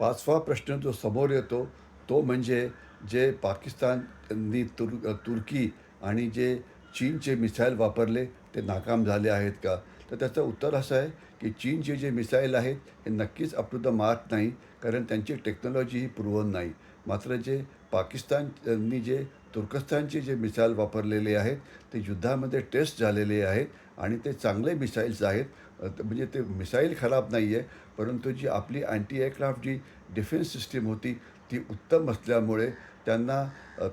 पाचवा प्रश्न जो समोर येतो तो म्हणजे जे पाकिस्ताननी तुर तुर्की आणि जे चीनचे मिसाईल वापरले ते नाकाम झाले आहेत का? तर त्याचं उत्तर असं आहे की चीनचे जे मिसाईल आहेत हे नक्कीच अप टू द मार्क नाही कारण त्यांची टेक्नॉलॉजी ही पुरवण नाही. मात्र जे पाकिस्ताननी जे तुर्कस्तानचे जे मिसाईल वापरलेले आहेत ते युद्धामध्ये टेस्ट झालेले आहेत आणि ते चांगले मिसाईल्स आहेत. म्हणजे ते मिसाईल खराब नाही आहे परंतु जी आपली अँटी एअरक्राफ्ट जी डिफेन्स सिस्टीम होती ती उत्तम असल्यामुळे त्यांना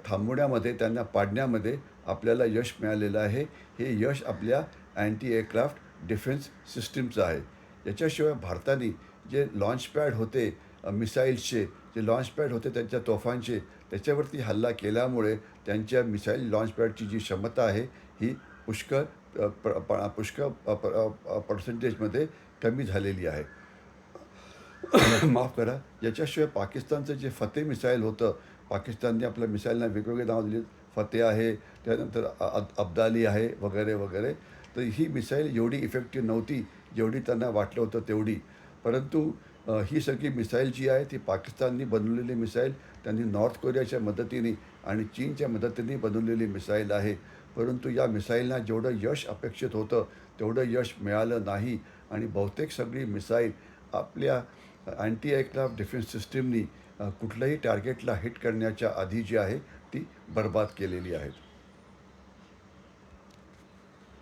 थांबवण्यामध्ये त्यांना पाडण्यामध्ये आपल्याला यश मिळालेलं आहे. हे यश आपल्या अँटी एअरक्राफ्ट डिफेन्स सिस्टीमचं आहे. याच्याशिवाय भारताने जे लॉन्च पॅड होते मिसाईल्सचे जे लॉन्च पॅड होते त्यांच्या तोफांचे त्याच्यावरती हल्ला केल्यामुळे त्यांच्या मिसाईल लॉन्च पॅडची जी क्षमता आहे ही पुष्कळ प- प- पुष्कळ प- पर्सेंटेजमध्ये कमी झालेली आहे. माफ करा. याच्याशिवाय पाकिस्तानचं जे फते मिसाईल होतं पाकिस्तानने आपल्या मिसाईलना वेगवेगळे नाव दिले फते आहे त्यानंतर अब्दाली आहे वगैरे वगैरे. तर ही मिसाईल एवढी इफेक्टिव्ह नव्हती जेवढी त्यांना वाटलं होतं तेवढी. परंतु ही सगळी मिसाईल जी आहे ती पाकिस्ताननी बनवलेली मिसाईल त्यांनी नॉर्थ कोरियाच्या मदतीने आणि चीनच्या मदतीने बनवलेली मिसाईल आहे. परंतु या मिसाईलना जेवढं यश अपेक्षित होतं तेवढं यश मिळालं नाही. आणि बहुतेक सगळी मिसाईल आपल्या अँटी एअरक्राफ्ट डिफेन्स सिस्टीमनी कुठल्याही टार्गेटला हिट करण्याच्या आधी जी आहे ती बर्बाद केलेली आहेत